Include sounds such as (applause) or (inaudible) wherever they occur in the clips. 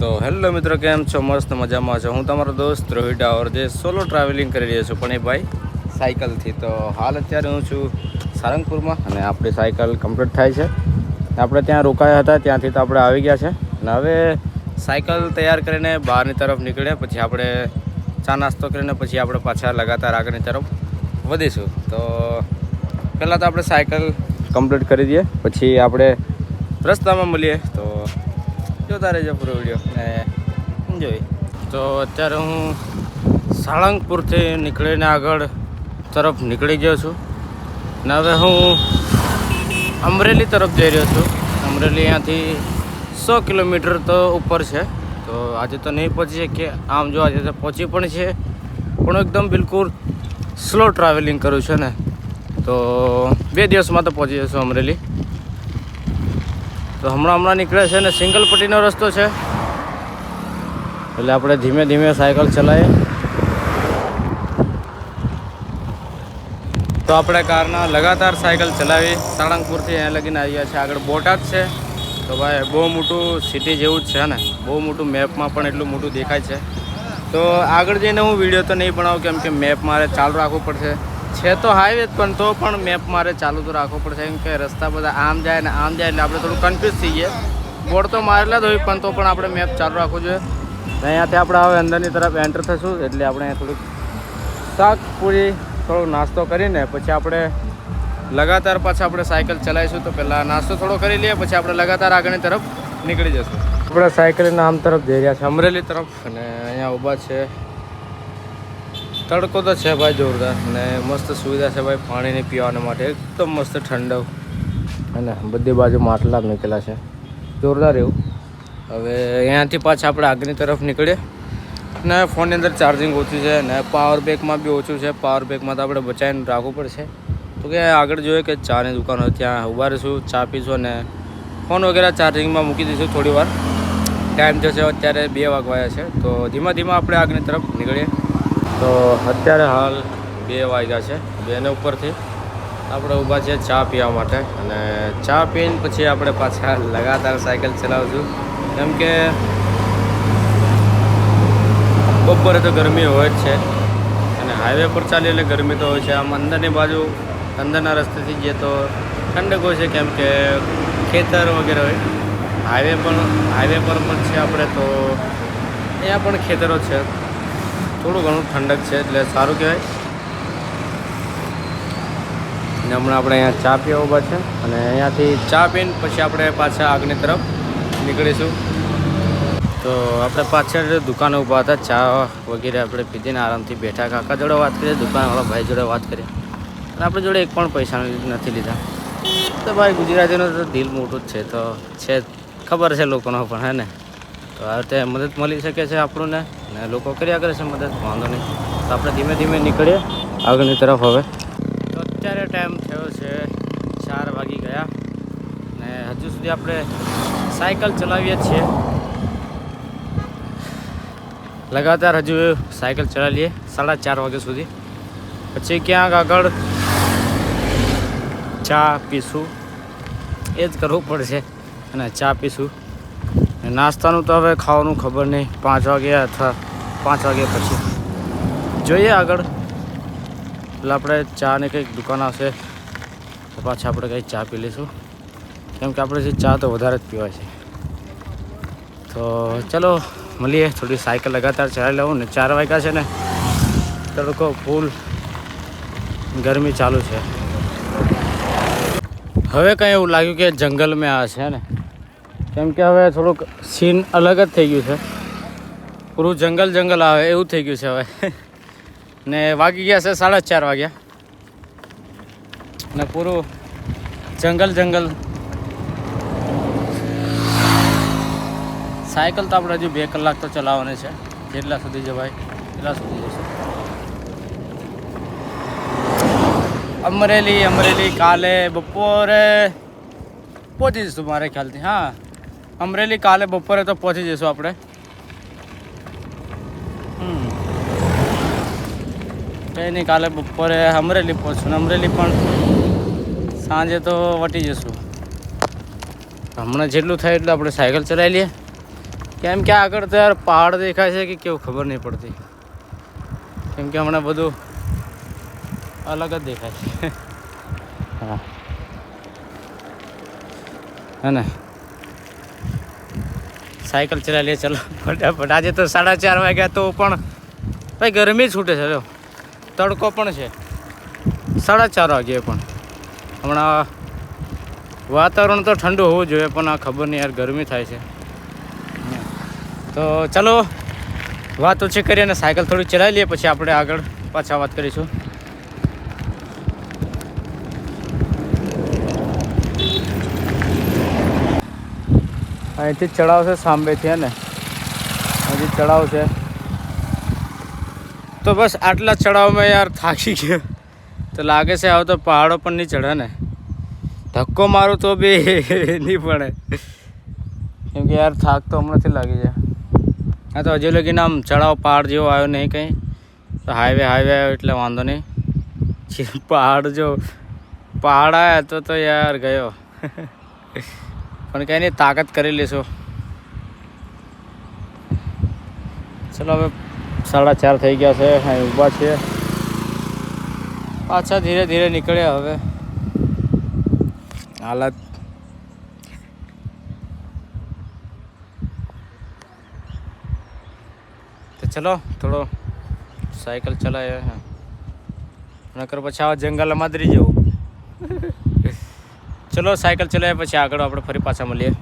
તો હેલો મિત્રો, કેમ છો? મસ્ત મજામાં છો. હું તમારો દોસ્ત રોહિત ડાવર જે સોલો ટ્રાવેલિંગ કરી રહ્યો છું પણ એ ભાઈ સાયકલથી તો હાલ અત્યારે હું છું સારંગપુરમાં અને આપણી સાયકલ કમ્પ્લીટ થાય છે. આપણે ત્યાં રોકાયા હતા, ત્યાંથી તો આપણે આવી ગયા છે. અને હવે સાયકલ તૈયાર કરીને બહારની તરફ નીકળ્યા, પછી આપણે ચા નાસ્તો કરીને પછી આપણે પાછા લગાતાર આગળની તરફ વધીશું. તો પહેલાં તો આપણે સાયકલ કમ્પ્લીટ કરી દઈએ, પછી આપણે રસ્તામાં મળીએ. તો જોતા રહેજો પૂરો વીડિયો ને જોઈ તો અત્યારે હું સાળંગપુરથી નીકળીને આગળ તરફ નીકળી ગયો છું. ને હવે હું અમરેલી તરફ જઈ રહ્યો છું. અમરેલી અહીંયાથી સો કિલોમીટર તો ઉપર છે. તો આજે તો નહીં પહોંચી શકીએ. આમ જો આજે તો પહોંચી પણ છે પણ એકદમ બિલકુલ સ્લો ટ્રાવેલિંગ કરું છું ને. તો બે દિવસમાં તો પહોંચી જશું અમરેલી. તો હમણાં હમણાં નીકળે છે ને સિંગલ પટ્ટીનો રસ્તો છે. એટલે આપણે ધીમે ધીમે સાયકલ ચલાવીએ. તો આપણે કારના લગાતાર સાયકલ ચલાવી સાળંગપુરથી અહીંયા લગીને આવ્યા છે આગળ બોટાદ છે. તો ભાઈ, બહુ મોટું સિટી જેવું જ છે ને. બહુ મોટું મેપમાં પણ એટલું મોટું દેખાય છે. તો આગળ જઈને હું વીડિયો તો નહીં બનાવું, કેમ કે મેપ મારે ચાલુ રાખવું પડશે. છે તો હાઈવે પણ તો પણ મેપ મારે ચાલુ તો રાખવો પડશે, કેમ કે રસ્તા બધા આમ જાય ને આમ જાય એટલે આપણે થોડું કન્ફ્યુઝ થઈ જઈએ. બોર્ડ તો મારેલા જ હોય, પણ તો પણ આપણે મેપ ચાલુ રાખવું જોઈએ. અહીંયાથી આપણે હવે અંદરની તરફ એન્ટર થશું, એટલે આપણે થોડુંક શાક પૂરી, થોડો નાસ્તો કરીને પછી આપણે લગાતાર પાછા આપણે સાયકલ ચલાવીશું. તો પહેલાં નાસ્તો થોડો કરી લઈએ, પછી આપણે લગાતાર આગળની તરફ નીકળી જશું. આપણે સાયકલના આમ તરફ જઈ રહ્યા છે અમરેલી તરફ, અને અહીંયા ઊભા છે તડકો તો છે ભાઈ જોરદાર અને મસ્ત સુવિધા છે ભાઈ પાણીની પીવાના માટે. એકદમ મસ્ત ઠંડક અને બધી બાજુ માટલા નીકળ્યા છે. જોરદાર એવું. હવે અહીંયાથી પાછા આપણે આગળની તરફ નીકળીએ. ને ફોનની અંદર ચાર્જિંગ ઓછું છે ને પાવર બેકમાં બી ઓછું છે. પાવર બેકમાં તો આપણે બચાવીને રાખવું પડશે. તો કે આગળ જોઈએ કે ચાની દુકાન હોય ત્યાં ઊભા રહીશું, ચા પીશું અને ફોન વગેરે ચાર્જિંગમાં મૂકી દઈશું થોડી વાર ટાઈમ થશે અત્યારે બે વાગવાયા છે. તો ધીમા ધીમા આપણે આગની તરફ નીકળીએ. તો અત્યારે હાલ બે વાગ્યા છે, બેને ઉપરથી. આપણે ઊભા છીએ ચા પીવા માટે અને ચા પીને પછી આપણે પાછા લગાતાર સાયકલ ચલાવશું. કેમ કે બપોરે તો ગરમી હોય જ છે અને હાઈવે પર ચાલીએ એટલે ગરમી તો હોય છે. આમ અંદરની બાજુ, અંદરના રસ્તેથી જઈએ તો ઠંડક હોય છે, કેમ કે ખેતર વગેરે હોય. હાઈવે પણ હાઈવે પર પણ છે આપણે તો, અહીંયા પણ ખેતરો છે. થોડું ઘણું ઠંડક છે એટલે સારું કહેવાય. ને હમણાં આપણે અહીંયા ચા પીવા ઊભા છે અને અહીંયાથી ચા પીને પછી આપણે પાછા આગની તરફ નીકળીશું. તો આપણે પાછળ દુકાને ઊભા હતા, ચા વગેરે આપણે પીધીને આરામથી બેઠા. કાકા જોડે વાત કરીએ દુકાનવાળા ભાઈ જોડે વાત કરીએ અને આપણે જોડે એક પણ પૈસા નથી લીધા. તો ભાઈ ગુજરાતીનું તો દિલ મોટું જ છે, તો છે ખબર છે લોકોનો પણ, હે ને? તો આ રીતે મદદ મળી શકે છે આપણને. ને લોકો કર્યા કરે છે મદદ, વાંધો નહીં. તો આપણે ધીમે ધીમે નીકળીએ આગળની તરફ હવે. તો અત્યારે ટાઈમ થયો છે ચાર વાગી ગયા ને હજુ સુધી આપણે સાયકલ ચલાવીએ છીએ. લગાતાર હજુ સાયકલ ચલાવીએ, સાડા ચાર વાગ્યા સુધી. પછી ક્યાંક આગળ ચા પીશું. એ જ કરવું પડશે અને ચા પીશું. નાસ્તાનું તો હવે ખાવાનું ખબર નહીં. પાંચ વાગ્યા અથવા પાંચ વાગ્યા પછી. જોઈએ આગળ. એટલે આપણે ચાની કંઈક દુકાન આવશે. તો પાછા આપણે કંઈક ચા પી લઈશું. કેમ કે આપણે જે ચા તો વધારે જ પીવાય છે. તો ચલો, મળીએ. થોડી સાયકલ લગાતાર ચલાવી લઉં ને ચાર વાગ્યા છે ને. તડકો ફૂલ ગરમી ચાલુ છે. હવે કંઈ એવું લાગ્યું કે જંગલમાં આ છે ને. કેમ કે હવે થોડુંક સીન અલગ જ થઈ ગયું છે. પૂરું જંગલ જંગલ આવે, એવું થઈ ગયું છે હવે. (laughs) ને વાગી ગયા છે સાડા ચાર વાગ્યા. ને પૂરું જંગલ જંગલ. સાયકલ તો આપણે હજુ બે કલાક તો ચલાવવાની છે. જેટલા સુધી જવાય, એટલા સુધી જશે. અમરેલી અમરેલી કાલે બપોરે પહોંચી જઈશું મારે ખ્યાલથી, હા. અમરેલી કાલે બપોરે તો પહોંચી જઈશું આપણે. કંઈ નહીં, કાલે બપોરે અમરેલી પહોંચશું અમરેલી પણ સાંજે તો વટી જશું હમણાં જેટલું થાય એટલું આપણે સાયકલ ચલાવી લઈએ. કેમ કે આગળ તો યાર પહાડ દેખાય છે કે કેવું ખબર નહીં પડતી. કેમ કે હમણાં બધું અલગ જ દેખાય છે. (laughs) હા. હે સાયકલ ચલાવી લે, ચલો. ફટાફટ. આજે તો સાડા ચાર વાગ્યા તો પણ ભાઈ ગરમી છૂટે છે, જો. તડકો પણ છે. સાડા ચાર વાગ્યે પણ. હમણાં વાતાવરણ તો ઠંડુ હોવું જોઈએ, પણ આ ખબર નહીં યાર, ગરમી થાય છે. તો ચલો, વાત ઓછી કરીએ અને સાયકલ થોડી ચલાવી લઈએ, પછી આપણે આગળ પાછા વાત કરીશું. અહીંથી ચડાવ છે સાંભેથી, હે ને? હજી ચડાવ છે. તો બસ આટલા ચડાવમાં યાર થાકી ગયો. તો લાગે છે આવો તો પહાડો પણ નહીં ચડે ને? ધક્કો મારું તો બી (laughs) નહીં પડે. કેમ કે યાર થાક તો હમણાંથી લાગી જાય. હા, તો હજુ લગીને આમ ચડાવ પહાડ જેવો આવ્યો નહીં કંઈ. તો હાઈવે હાઈવે આવ્યો એટલે વાંધો નહીં. પહાડ જો, પહાડ આવ્યા તો તો યાર ગયો. (laughs) પણ કંઈ નહીં તાકાત કરી લેશો. ચલો હવે સાડા ચાર થઈ ગયા છે, અહીં ઊભા છે. પાછા ધીરે ધીરે નીકળ્યા હવે. હાલત. ચલો, થોડો સાયકલ ચલાવે નકર પછી આવા જંગલમાં દરી જવું ચલો સાયકલ ચલાવ્યા પછી આગળ આપણે ફરી પાછા મળીએ.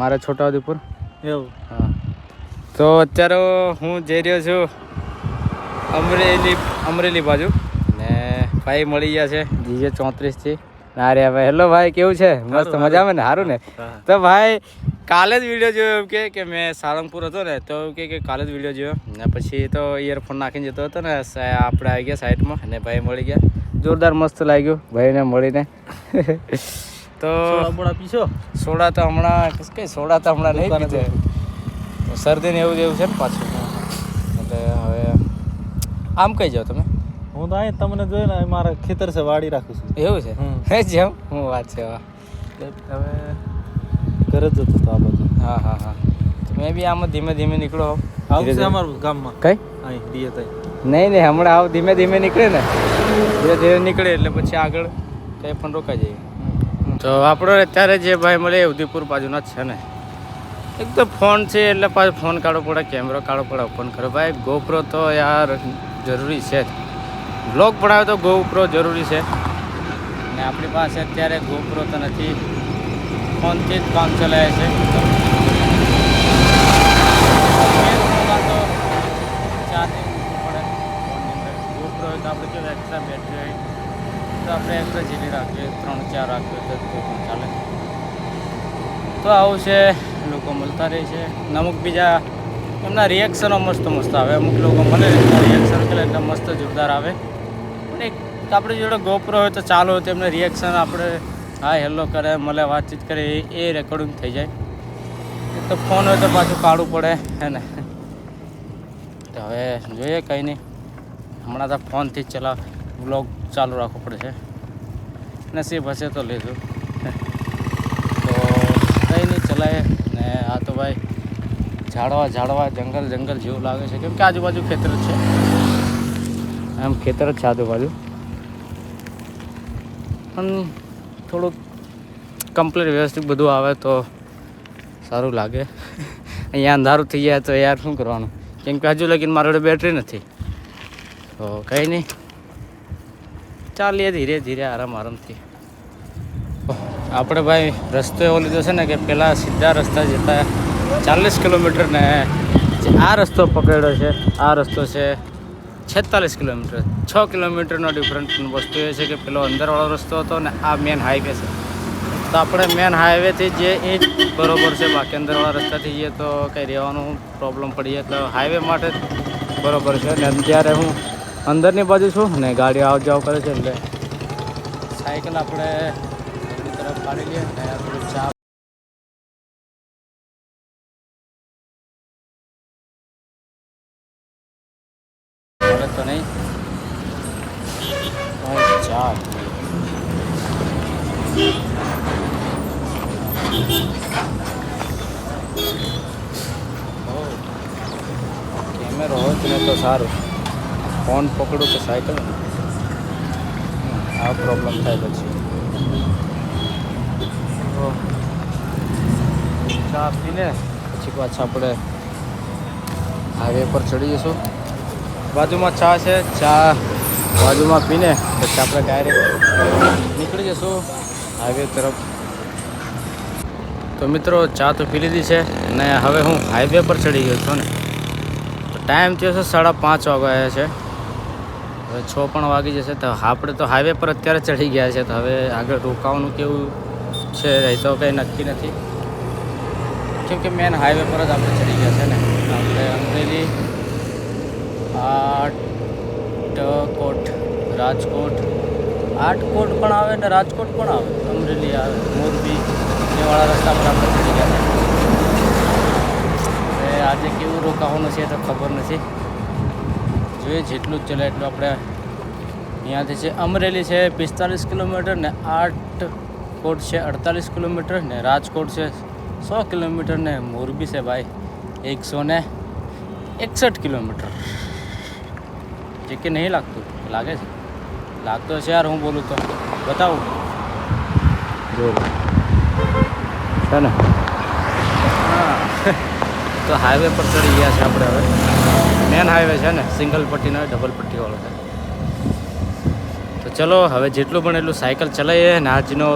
મારે છોટાઉદેપુર એવું. હા. તો અત્યારે હું જઈ રહ્યો છું અમરેલી અમરેલી બાજુ. ને ભાઈ મળી ગયા છે જીજે ચોત્રીસથી. ના રે ભાઈ હેલો ભાઈ કેવું છે? મસ્ત મજામાં ને? સારું ને? તો ભાઈ કાલે જ વીડિયો જોયો એમ કે કે મેં સાળંગપુર હતો ને તો એવું કે કે કાલે જ વીડિયો જોયો. ને પછી તો ઇયરફોન નાખીને જતો હતો ને આપણે આવી ગયા સાઈડમાં અને ભાઈ મળી ગયા. જોરદાર મસ્ત લાગ્યું ભાઈને મળીને. તો સોડા પીશો? સોડા તો હમણાં કઈ સોડા તો હમણાં નહીં પીધે. શરદી ને એવું જેવું છે ને પાછું. એટલે હવે આમ કહી જાઓ તમે? હું તો અહીં તમને જોયું ને મારા ખેતર છે વાડી રાખું છું. એવું છે? હે જેમ હું વાત છે હવે ઘરે જ જતો હતો આ બધું હા હા હા. મેં બી આમાં ધીમે ધીમે નીકળો આવું છે. અમારું ગામમાં? કઈ? અહીં દિયે તઈ નહીં નહીં, હમણાં આવ, ધીમે ધીમે નીકળે ને. ધીરે ધીરે નીકળે એટલે પછી આગળ કંઈ પણ રોકાઈ જઈએ. તો આપણો અત્યારે જે ભાઈ મળે એ ઉદયપુર બાજુના જ છે ને? એક તો ફોન છે એટલે પાછો ફોન કાઢવો પડે, કેમેરો કાઢવો પડે ઓપન કરો. ભાઈ ગોપ્રો તો યાર જરૂરી છે બ્લોગ બનાવે તો ગોપરો જરૂરી છે. ને આપણી પાસે અત્યારે ગોપ્રો તો નથી. ફોનથી જ કામ ચલાવે છે ચાર્જિંગ પડે ફોનની અંદર ગોપ્રો હોય તો આપણે કેવું એક્સ્ટ્રા બેટરી હોય તો આપણે એક જીલી રાખીએ, ત્રણ ચાર રાખીએ તો પણ ચાલે. તો આવું છે, લોકો મળતા રહે છે. અમુક બીજા એમના રિએક્શનો મસ્ત મસ્ત આવે. અમુક લોકો મળે રિએક્શન કરે એટલે મસ્ત જોરદાર આવે. પણ એક આપણી જોડે ગોપરો હોય તો ચાલો તો એમને રિએક્શન આપણે, હા હેલો કરે મળે વાતચીત કરે એ- રેકોર્ડિંગ થઈ જાય. તો ફોન હોય તો પાછું કાઢવું પડે, હે ને? હવે જોઈએ કંઈ નહીં. હમણાં તો ફોનથી જ ચલાવ બ્લોગ ચાલુ રાખવો પડે છે. નસીબ હશે તો લેજો. તો કંઈ નહીં ચલાવે ને આ તો ભાઈ ઝાડવા ઝાડવા, જંગલ જંગલ જેવું લાગે છે. કેમ કે આજુબાજુ ખેતર છે. આમ ખેતર જ છે આજુબાજુ. પણ થોડુંક કમ્પ્લીટ વ્યવસ્થિત બધું આવે તો સારું લાગે. અહીંયા અંધારું થઈ જાય તો યાર શું કરવાનું? કેમ કે હજુ લગીને મારી બેટરી નથી. તો કંઈ નહીં. ચાલીએ ધીરે ધીરે આરામ આરામથી. આપણે ભાઈ રસ્તો એવો લીધો છે ને કે પહેલાં સીધા રસ્તા જતા ચાલીસ કિલોમીટર ને આ રસ્તો પકડ્યો છે, આ રસ્તો છે છેતાલીસ કિલોમીટર. છ કિલોમીટરનો ડિફરન્ટ વસ્તુ એ છે કે પેલો અંદરવાળો રસ્તો હતો ને આ મેન હાઈવે છે. તો આપણે મેન હાઈવેથી જે એ જ બરોબર છે, બાકી અંદરવાળા રસ્તાથી જઈએ તો કંઈ રહેવાનું પ્રોબ્લેમ પડી જાય એટલે હાઈવે માટે બરોબર છે ને અત્યારે હું અંદરની બાજુ છું ને ગાડી આવ જાવ કરે છે એટલે. સાયકલ આપણે તરફ કાઢી લઈએ અને થોડું ચા તો નહીં. ચાર કેમેરો હોય તો સારું. પકડું કે સાયકલ? આ પ્રોબ્લેમ થાય પછી. તો ચા પીને? પછી પાછા આપણે હાઈવે પર ચડી જઈશું બાજુમાં ચા છે. ચા બાજુમાં પીને પછી આપણે ડાયરેક્ટ નીકળી જઈશું હાઈવે તરફ. તો મિત્રો ચા તો પી લીધી છે ને હવે હું હાઈવે પર ચડી ગયો છું ને. ટાઈમ થયો છે સાડા પાંચ વાગ્યા છે. હવે છ પણ વાગી જશે તો આપણે તો હાઈવે પર અત્યારે ચડી ગયા છે, તો હવે આગળ રોકાવાનું કેવું છે એ તો કંઈ નક્કી નથી. કેમ કે મેન હાઈવે પર જ આપણે ચડી ગયા છે ને. આપણે અમરેલી આટકોટ રાજકોટ. આટકોટ પણ આવે ને રાજકોટ પણ આવે. અમરેલી આવે, મોરબી એવાળા રસ્તા પર આપણે ચડી ગયા છે. આજે કેવું રોકાવાનું છે તો ખબર નથી. જોઈએ જેટલું જ ચલે એટલું આપણે અહીંયાથી છે અમરેલી છે પિસ્તાલીસ કિલોમીટર ને આઠ કોટ છે અડતાલીસ કિલોમીટર ને રાજકોટ છે સો કિલોમીટર ને મોરબી છે ભાઈ એકસો ને એકસઠ કિલોમીટર. જે કે નહીં લાગતું લાગે છે. લાગતો છે યાર હું બોલું તો. બતાવું. છે ને? તો હાઈવે પર ચડી ગયા છે આપણે હવે. મેન હાઈવે છે ને, સિંગલ પટ્ટીનો ડબલ પટ્ટીવાળો છે. તો ચલો, હવે જેટલું પણ એટલું સાયકલ ચલાવીએ ને આજનો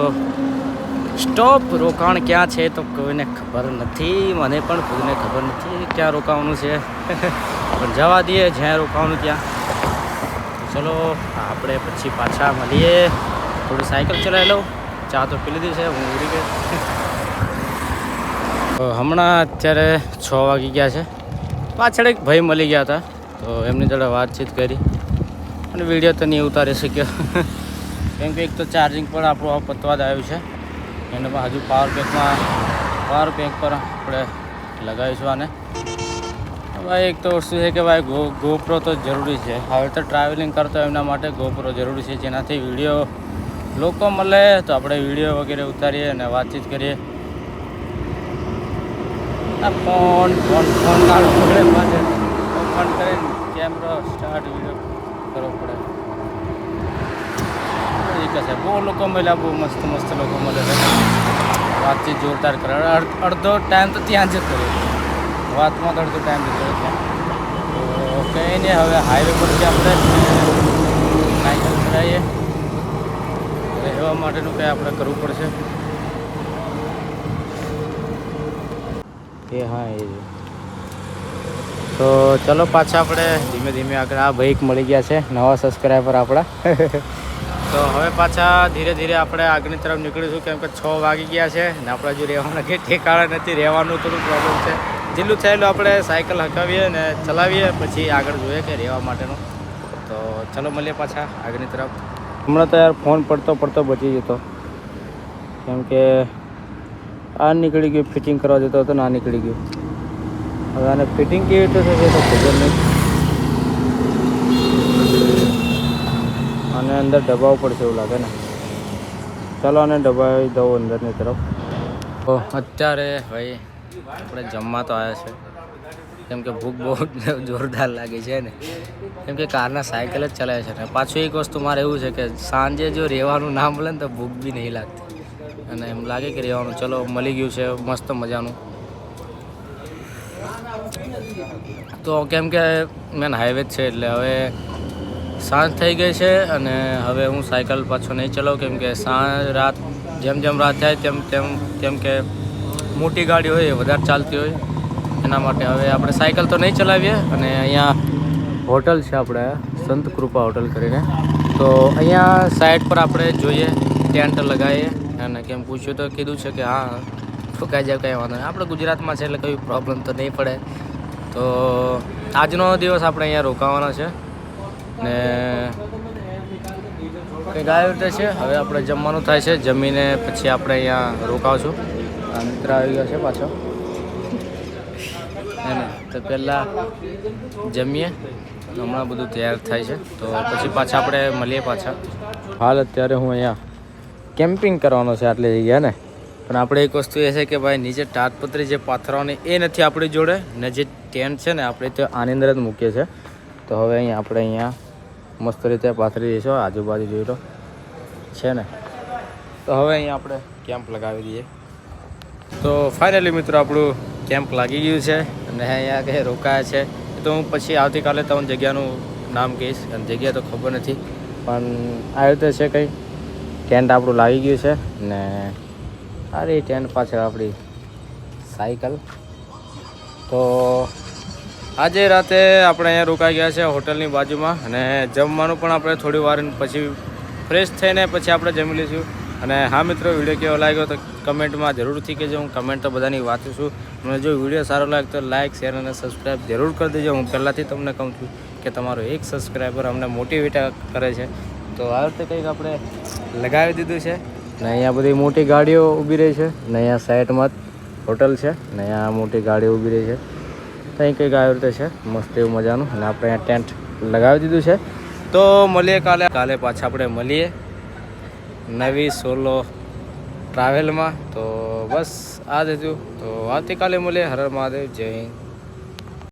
સ્ટોપ રોકાણ ક્યાં છે તો કોઈને ખબર નથી, મને પણ કોઈને ખબર નથી ક્યાં રોકાવાનું છે. પણ જવા દઈએ જ્યાં રોકાવાનું ત્યાં. ચલો, આપણે પછી પાછા મળીએ. થોડી સાયકલ ચલાવી લઉં. ચા તો પી લીધી છે, હું ઉડી ગઈ હમણાં અત્યારે છ વાગી ગયા છે. પાછળ એક ભાઈ મળી ગયા હતા, તો એમની જોડે વાતચીત કરી અને વીડિયો તો નહીં ઉતારી શક્યો. (laughs) કેમ કે એક તો ચાર્જિંગ પણ આપણું પતવા જ આવ્યું છે. એને પણ હજુ પાવર બેંકમાં પાવર બેંક પર આપણે લગાવીશું આને. ભાઈ એક તો વસ્તુ છે કે ભાઈ ગો ગોપ્રો તો જરૂરી છે. હવે તો ટ્રાવેલિંગ કરતો એમના માટે ગોપ્રો જરૂરી છે. જેનાથી વીડિયો લોકો મળે તો આપણે વીડિયો વગેરે ઉતારીએ અને વાતચીત કરીએ. ફોન ફોન ફોન કાઢવો પકડે પાસે ફોન કરીને કેમેરો સ્ટાર્ટ વીડિયો કરવો પડે. એ કહેશે બહુ લોકો મળ્યા, બહુ મસ્ત મસ્ત લોકો મળ્યા વાતચીત જોરદાર કરે. અડધો ટાઈમ તો ત્યાં જ કર્યો વાતમાં તો અડધો ટાઈમ જતો છે. તો કંઈ નહીં હવે હાઈવે પરથી આપણે સાયકલ ચલાવીએ રહેવા માટેનું કંઈ આપણે કરવું પડશે? એ હા, એ. તો ચલો પાછા આપણે ધીમે ધીમે આગળ આ બાઈક મળી ગયા છે, નવા સબસ્ક્રાઈબર આપણા. (laughs) તો હવે પાછા ધીરે ધીરે આપણે આગળની તરફ નીકળીશું, કેમ કે છ વાગી ગયા છે ને આપણે હજુ રહેવાના કે ઠેકાણા નથી, રહેવાનું થોડું પ્રોબ્લેમ છે. જેટલું થયેલું આપણે સાયકલ હકાવીએ ને ચલાવીએ, પછી આગળ જોઈએ કે રહેવા માટેનું. તો ચલો મળીએ પાછા આગળની તરફ. હમણાં તો યાર ફોન પડતો પડતો બચી જતો. કેમ કે આ નીકળી ગયું ફિટિંગ કરવા જતો હતો ના નીકળી ગયું. હવે આને ફિટિંગ કેવી રીતે થશે તો ખબર નહીં. આને અંદર દબાવવું પડશે એવું લાગે ને. ચાલો આને દબાવી દઉં અંદરની તરફ. અત્યારે ભાઈ આપણે જમવા તો આવ્યા છે. કેમ કે ભૂખ બહુ જોરદાર લાગી છે ને. કેમ કે કારના સાયકલ જ ચલાવે છે ને. પાછું એક વસ્તુ મારે એવું છે કે સાંજે જો રહેવાનું ના મળે ને તો ભૂખ બી નહીં લાગતી. અને એમ લાગે કે રહેવાનું. ચલો, મળી ગયું છે, મસ્ત મજાનું. તો કેમ કે મેન હાઈવે જ છે, એટલે હવે સાંજ થઈ ગઈ છે અને હવે હું સાયકલ પાછો નહીં ચલાવું, કેમ કે સાંજ રાત જેમ જેમ રાત થાય તેમ તેમ કેમ કે મોટી ગાડી હોય વધારે ચાલતી હોય. એના માટે હવે આપણે સાયકલ તો નહીં ચલાવીએ અને અહીંયા હોટલ છે આપણે, સંત કૃપા હોટલ કરીને. તો અહીંયા સાઈડ પર આપણે જોઈએ, ટેન્ટ લગાવીએ. અને કેમ પૂછ્યું તો કીધું છે કે હા ફૂંકાઈ જાય કંઈ વાંધો નહીં. આપણે ગુજરાતમાં છે એટલે કોઈ પ્રોબ્લેમ તો નહીં પડે. તો આજનો દિવસ આપણે અહીંયા રોકાવાનો છે. ને કંઈક આવી રીતે છે. હવે આપણે જમવાનું થાય છે. જમીને પછી આપણે અહીંયા રોકાવશું મિત્ર આવી ગયો છે પાછો. ને, તો પહેલાં જમીએ. હમણાં બધું તૈયાર થાય છે. તો પછી પાછા આપણે મળીએ પાછા. હાલ અત્યારે હું અહીંયા કેમ્પિંગ કરવાનો છે આટલી જગ્યા ને? પણ આપણે એક વસ્તુ એ છે કે ભાઈ, નીચે ટાટપત્રી જે પાથરવાની એ નથી આપણી જોડે, ને જે ટેન્ટ છે ને, આપણે તો આની અંદર જ મૂકીએ છીએ. તો હવે અહીંયા આપણે અહીંયા મસ્ત રીતે પાથરી દઈશું, આજુબાજુ જોઈ લો. છે ને? તો હવે અહીંયા આપણે કેમ્પ લગાવી દઈએ. તો ફાઇનલી મિત્રો, આપણું કેમ્પ લાગી ગયું છે, અને અહીંયા કંઈ રોકાયા છે. તો હું પછી આવતીકાલે તમને જગ્યાનું નામ કહીશ, અને જગ્યા તો ખબર નથી, પણ આ રીતે છે કંઈ. ટેન્ટ આપણું લાગી ગયું છે ને સારી ટેન્ટ પાછળ આપણી સાયકલ. તો આજે રાતે આપણે અહીંયા રોકાઈ ગયા છે હોટલની બાજુમાં અને જમવાનું પણ આપણે થોડી વાર પછી ફ્રેશ થઈને પછી આપણે જમી લઈશું. અને હા મિત્રો, વીડિયો કેવો લાગ્યો તો કમેન્ટમાં જરૂરથી કહેજો. હું કમેન્ટ તો બધાની વાંચું છું. અને જો વીડિયો સારો લાગે તો લાઇક શેર અને સબસ્ક્રાઈબ જરૂર કરી દેજો. હું પહેલાંથી તમને કહું છું કે તમારો એક સબસ્ક્રાઈબર અમને મોટિવેટ કરે છે. તો આ રીતે કંઈક આપણે લગાવી દીધું છે. ને અહીંયા બધી મોટી ગાડીઓ ઊભી રહી છે. ને અહીંયા સાઈડમાં હોટલ છે. ને અહીંયા મોટી ગાડીઓ ઊભી રહી છે. ત્યાં કંઈક આવી રીતે છે. મસ્ત એવું મજાનું. અને આપણે અહીંયા ટેન્ટ લગાવી દીધું છે. તો મળીએ કાલે. કાલે પાછા આપણે મળીએ. નવી સોલો ટ્રાવેલમાં. તો બસ આ જ હતું. તો આવતીકાલે મળીએ. હર મહાદેવ. જય હિન્દ.